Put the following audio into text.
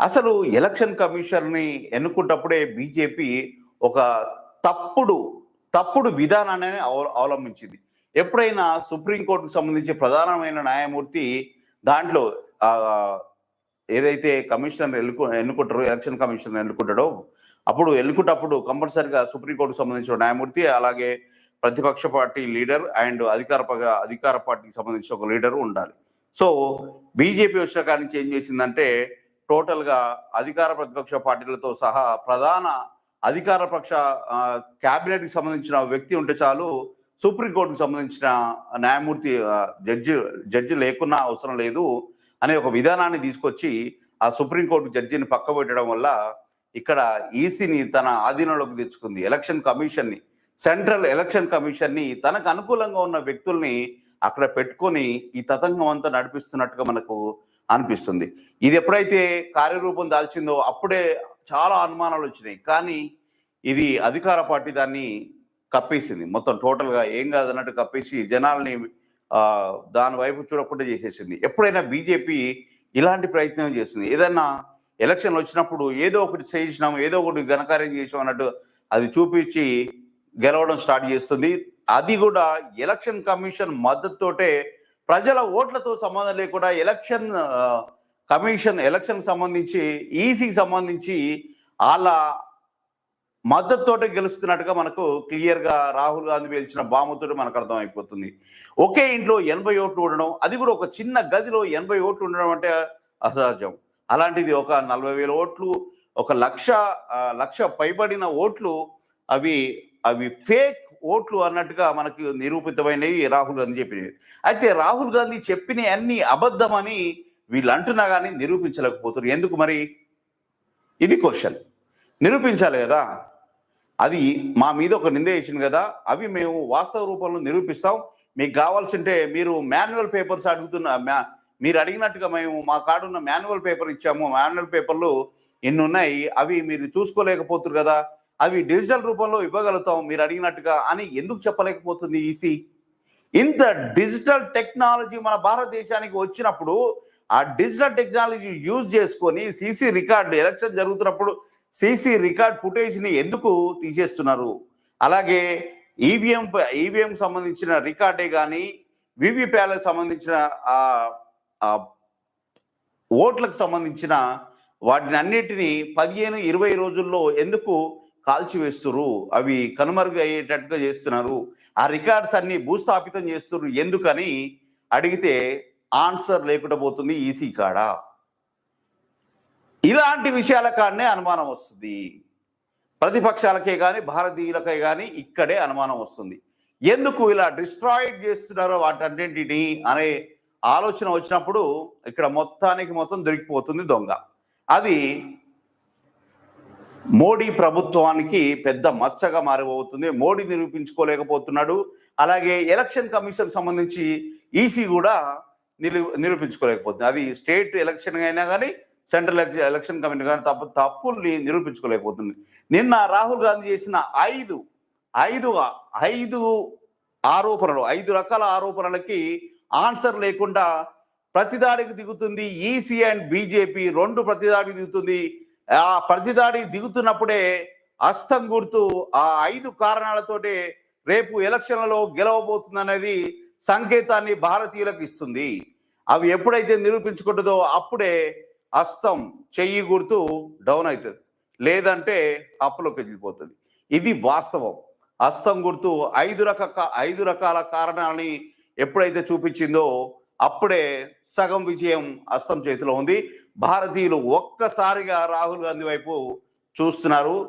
అసలు election కమిషన్ని ఎన్నుకుంటప్పుడే BJP ఒక తప్పుడు తప్పుడు విధానాన్ని అవ- అవలంబించింది. ఎప్పుడైనా సుప్రీంకోర్టుకు సంబంధించి ప్రధానమైన న్యాయమూర్తి దాంట్లో ఏదైతే కమిషనర్ ఎన్నుకు ఎన్నుకుంటారో ఎలక్షన్ కమిషనర్ ఎన్నుకుంటాడో అప్పుడు ఎన్నుకుంటప్పుడు కంపల్సరిగా సుప్రీంకోర్టుకు సంబంధించిన న్యాయమూర్తి అలాగే ప్రతిపక్ష పార్టీ లీడర్ అండ్ అధికార పగ- అధికార పార్టీకి సంబంధించిన ఒక లీడర్ ఉండాలి. సో బీజేపీ వచ్చిన కాడి నుంచి ఏం చేసిందంటే టోటల్గా అధికార ప్రతిపక్ష పార్టీలతో సహా ప్రధాన అధికార పక్ష క్యాబినెట్కి సంబంధించిన వ్యక్తి ఉంటే చాలు సుప్రీంకోర్టుకు సంబంధించిన న్యాయమూర్తి జడ్జి జడ్జి లేకున్నా అవసరం లేదు అనే ఒక విధానాన్ని తీసుకొచ్చి ఆ సుప్రీంకోర్టు జడ్జిని పక్క పెట్టడం వల్ల ఇక్కడ ఈసీని తన ఆధీనంలోకి తెచ్చుకుంది. ఎలక్షన్ కమిషన్ని సెంట్రల్ ఎలక్షన్ కమిషన్ని తనకు అనుకూలంగా ఉన్న వ్యక్తుల్ని అక్కడ పెట్టుకొని ఈ తతంగం అంతా నడిపిస్తున్నట్టుగా మనకు అనిపిస్తుంది. ఇది ఎప్పుడైతే కార్యరూపం దాల్చిందో అప్పుడే చాలా అనుమానాలు వచ్చినాయి. కానీ ఇది అధికార పార్టీ దాన్ని కప్పేసింది. మొత్తం టోటల్గా ఏం కాదన్నట్టు కప్పేసి జనాల్ని దాని వైపు చూడకుండా చేసేసింది. ఎప్పుడైనా బీజేపీ ఇలాంటి ప్రయత్నం చేస్తుంది. ఏదైనా ఎలక్షన్ వచ్చినప్పుడు ఏదో ఒకటి చేసినాం ఏదో ఒకటి ఘనకార్యం చేసాం అన్నట్టు అది చూపించి గెలవడం స్టార్ట్ చేస్తుంది. అది కూడా ఎలక్షన్ కమిషన్ మద్దతుతోటే ప్రజల ఓట్లతో సంబంధం లేకుండా ఎలక్షన్ కమిషన్ ఎలక్షన్ సంబంధించి ఈసీకి సంబంధించి వాళ్ళ మద్దతుతోటే గెలుస్తున్నట్టుగా మనకు క్లియర్గా రాహుల్ గాంధీ గెలిచిన బాముతో మనకు అర్థమైపోతుంది. ఒకే ఇంట్లో ఎనభై ఓట్లు ఉండడం అది కూడా ఒక చిన్న గదిలో ఎనభై ఓట్లు ఉండడం అంటే అసహజం. అలాంటిది ఒక నలభై వేల ఓట్లు ఒక లక్ష లక్ష పైబడిన ఓట్లు అవి అవి ఫేక్ ఓట్లు అన్నట్టుగా మనకు నిరూపితమైనవి రాహుల్ గాంధీ చెప్పినవి. అయితే రాహుల్ గాంధీ చెప్పిన అన్ని అబద్ధమని వీళ్ళు అంటున్నా కానీ నిరూపించలేకపోతున్నారు. ఎందుకు మరి? ఇది క్వశ్చన్. నిరూపించాలి కదా? అది మా మీద ఒక నింద వేసింది కదా? అవి మేము వాస్తవ రూపంలో నిరూపిస్తాం. మీకు కావాల్సింటే మీరు మాన్యువల్ పేపర్స్ అడుగుతున్న మీరు అడిగినట్టుగా మేము మా కాడున్న మాన్యువల్ పేపర్ ఇచ్చాము. మాన్యువల్ పేపర్లు ఎన్ని ఉన్నాయి? అవి మీరు చూసుకోలేకపోతున్నారు కదా? అవి డిజిటల్ రూపంలో ఇవ్వగలుగుతాం మీరు అడిగినట్టుగా అని ఎందుకు చెప్పలేకపోతుంది ఈసీ? ఇంత డిజిటల్ టెక్నాలజీ మన భారతదేశానికి వచ్చినప్పుడు ఆ డిజిటల్ టెక్నాలజీ యూజ్ చేసుకొని సీసీ రికార్డు ఎలక్షన్ జరుగుతున్నప్పుడు సీసీ రికార్డ్ ఫుటేజ్ని ఎందుకు తీసేస్తున్నారు? అలాగే ఈవీఎం ఈవీఎం సంబంధించిన రికార్డే కానీ వివిప్యాలకు సంబంధించిన ఓట్లకు సంబంధించిన వాటిని అన్నిటినీ పదిహేను ఇరవై రోజుల్లో ఎందుకు కాల్చివేస్తున్నారు అవి కనుమరుగు అయ్యేటట్టుగా చేస్తున్నారు. ఆ రికార్డ్స్ అన్ని భూస్థాపితం చేస్తున్నారు ఎందుకని? అడిగితే ఆన్సర్ లేకుండా పోతుంది ఈసీ కాడ. ఇలాంటి విషయాల కాడనే అనుమానం వస్తుంది. ప్రతిపక్షాలకే కానీ భారతీయులకే కానీ ఇక్కడే అనుమానం వస్తుంది. ఎందుకు ఇలా డిస్ట్రాయిడ్ చేస్తున్నారో వాటన్నింటిని అనే ఆలోచన వచ్చినప్పుడు ఇక్కడ మొత్తానికి మొత్తం దొరికిపోతుంది దొంగ. అది మోడీ ప్రభుత్వానికి పెద్ద మచ్చగా మారిపోతుంది మోడీ నిరూపించుకోలేకపోతున్నాడు. అలాగే ఎలక్షన్ కమిషన్ సంబంధించి ఈసీ కూడా నిలు నిరూపించుకోలేకపోతుంది. అది స్టేట్ ఎలక్షన్ అయినా కానీ సెంట్రల్ ఎలక్షన్ కమిషన్ కానీ తప్పు తప్పుల్ని నిరూపించుకోలేకపోతుంది. నిన్న రాహుల్ గాంధీ చేసిన ఐదు ఐదు ఐదు ఆరోపణలు ఐదు రకాల ఆరోపణలకి ఆన్సర్ లేకుండా ప్రతిదాడికి దిగుతుంది ఈసీ అండ్ బీజేపీ. రెండు ప్రతిదాడికి దిగుతుంది ఆ ప్రతిదాడి దిగుతున్నప్పుడే అస్తం గుర్తు ఆ ఐదు కారణాలతోటే రేపు ఎలక్షన్లలో గెలవబోతుంది అనేది సంకేతాన్ని భారతీయులకు ఇస్తుంది. అవి ఎప్పుడైతే నిరూపించుకుంటుందో అప్పుడే అస్తం చెయ్యి గుర్తు డౌన్ అవుతుంది. లేదంటే అప్పులోకి వెళ్ళిపోతుంది. ఇది వాస్తవం. అస్తం గుర్తు ఐదు రక ఐదు రకాల కారణాలని ఎప్పుడైతే చూపించిందో అప్పుడే సగం విజయం అస్తం చేతిలో ఉంది. భారతీయులు ఒక్కసారిగా రాహుల్ గాంధీ వైపు చూస్తున్నారు.